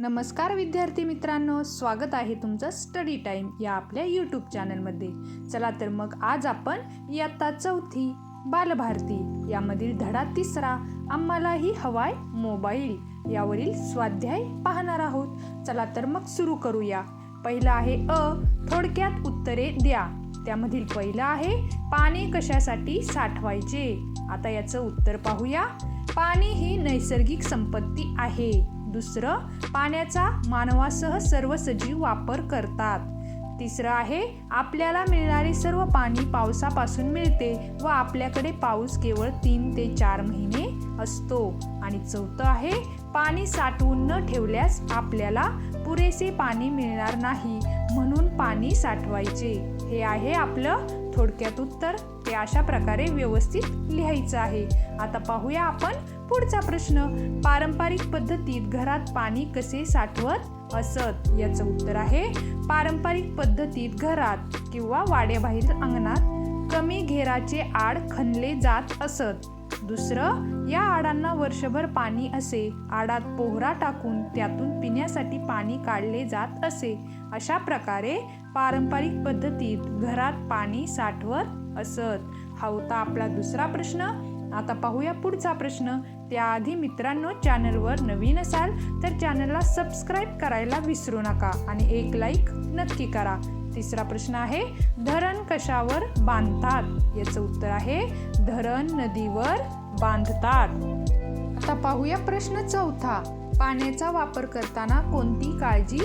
नमस्कार विद्यार्थी मित्रांनो स्वागत आहे तुमचं स्टडी टाईम या आपल्या यूट्यूब चॅनलमध्ये चला तर मग आज आपण इयत्ता चौथी बालभारती यामधील धडा तिसरा आम्हालाही हवाय मोबाईल यावरील स्वाध्याय पाहणार आहोत. चला तर मग सुरू करूया. पहिलं आहे अ थोडक्यात उत्तरे द्या. त्यामधील पहिलं आहे पाणी कशासाठी साठवायचे? आता याचं उत्तर पाहूया. पाणी ही नैसर्गिक संपत्ती आहे. दुसरं पाण्याचा मानवासह सर्व सजीव वापर करतात. तिसरं आहे आपल्याला मिळणारे सर्व पाणी पावसापासून मिळते व आपल्याकडे पाऊस केवळ तीन ते चार महिने असतो. आणि चौथं आहे पाणी साठवून न ठेवल्यास आपल्याला पुरेसे पाणी मिळणार नाही म्हणून पाणी साठवायचे. हे आहे आपलं थोडक्यात उत्तर. ते अशा प्रकारे व्यवस्थित लिहायचं आहे. आता पाहूया आपण पुढचा प्रश्न पारंपरिक पद्धतीत घरात पाणी कसे साठवत असत? याचं उत्तर आहे पारंपरिक पद्धतीत घरात किंवा वाड्याबाहेर अंगणात कमी घेराचे आड खणले जात असत. दुसरं या आडांना वर्षभर पाणी असे आडात पोहरा टाकून त्यातून पिण्यासाठी पाणी काढले जात असे. अशा प्रकारे पारंपरिक पद्धतीत घरात पाणी साठवत असत. हा होता आपला दुसरा प्रश्न. आता पाहूया पुढचा प्रश्न. त्याआधी मित्रांनो चॅनलवर नवीन असाल तर चॅनलला सबस्क्राईब करायला विसरू नका आणि एक लाईक नक्की करा. तिसरा प्रश्न आहे धरण कशावर बांधतात? याचं उत्तर आहे धरण नदीवर बांधतात. आता पाहूया प्रश्न चौथा. पाण्याचा वापर करताना कोणती काळजी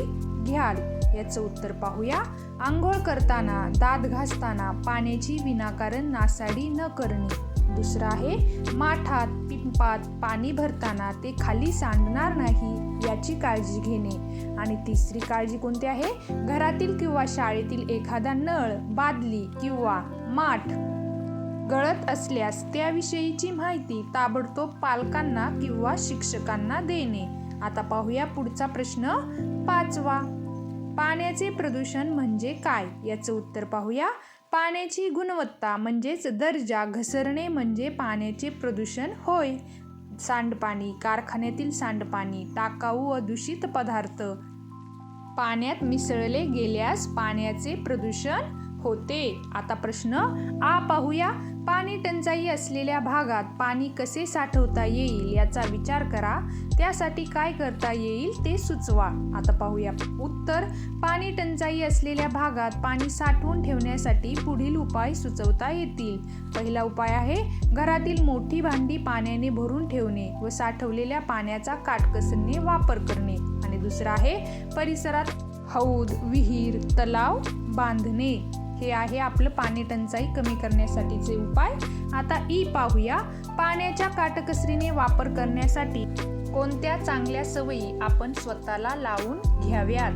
घ्याल? याचं उत्तर पाहूया. आंघोळ करताना दात घासताना पाण्याची विनाकारण नासाडी न करणे. दुसरं आहे माठात पिंपात पाणी भरताना ते खाली सांडणार नाही याची काळजी घेणे. आणि तिसरी काळजी कोणती आहे? घरातील किंवा शाळेतील एखादा नळ बादली किंवा माठ गळत असल्यास त्याविषयीची माहिती ताबडतोब पालकांना किंवा शिक्षकांना देणे. आता पाहूया पुढचा प्रश्न पाचवा. पाण्याचे प्रदूषण म्हणजे काय? याचं उत्तर पाहूया. पाण्याची गुणवत्ता म्हणजेच दर्जा घसरणे म्हणजे पाण्याचे प्रदूषण होय. सांडपाणी कारखान्यातील सांडपाणी टाकाऊ व दूषित पदार्थ. पाण्यात मिसळले गेल्यास पाण्याचे प्रदूषण होते. आता प्रश्न आ पाहूया. पाणी टंचाई असलेल्या भागात पाणी कसे साठवता येईल याचा विचार करा. त्यासाठी काय करता येईल ते सुचवा. आता पाहूया. उत्तर पाणी टंचाई असलेल्या भागात पाणी साठवून ठेवण्यासाठी पुढील उपाय सुचवता येतील. पहिला उपाय आहे घरातील मोठी भांडी पाण्याने भरून ठेवणे व साठवलेल्या पाण्याचा काटकसरीने वापर करणे. आणि दुसरा आहे परिसरात हौद विहीर तलाव बांधणे. हे आहे आपलं पाणी टंचाई कमी करण्यासाठीचे उपाय. आता ई पाहूया. पाण्याच्या काटकसरीने वापर करण्यासाठी कोणत्या चांगल्या सवयी आपण स्वतःला लावून घ्याव्यात?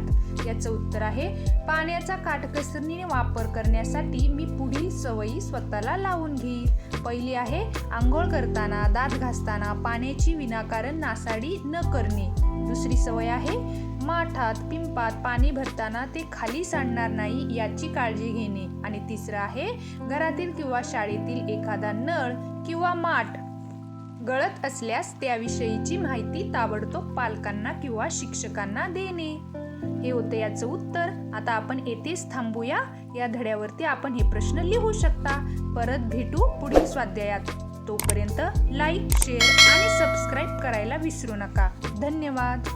याचं उत्तर आहे पाण्याचा काटकसरीने वापर करण्यासाठी मी पुढील सवयी स्वतःला लावून घेईल पहिली आहे आंघोळ करताना दात घासताना पाण्याची विनाकारण नासाडी न करणे. दुसरी सवय आहे माठात पिंपात पाणी भरताना ते खाली सांडणार नाही याची काळजी घेणे. आणि तिसरं आहे घरातील किंवा शाळेतील एखादा नळ किंवा माठ गळत असल्यास त्याविषयीची माहिती ताबडतोब पालकांना किंवा शिक्षकांना देणे. हे होतं याचं उत्तर. आता आपण येथेच थांबूया. या धड्यावरती आपण हे प्रश्न लिहू शकता. परत भेटू पुढील स्वाध्यायात. तोपर्यंत लाईक शेअर आणि सबस्क्राईब करायला विसरू नका. धन्यवाद.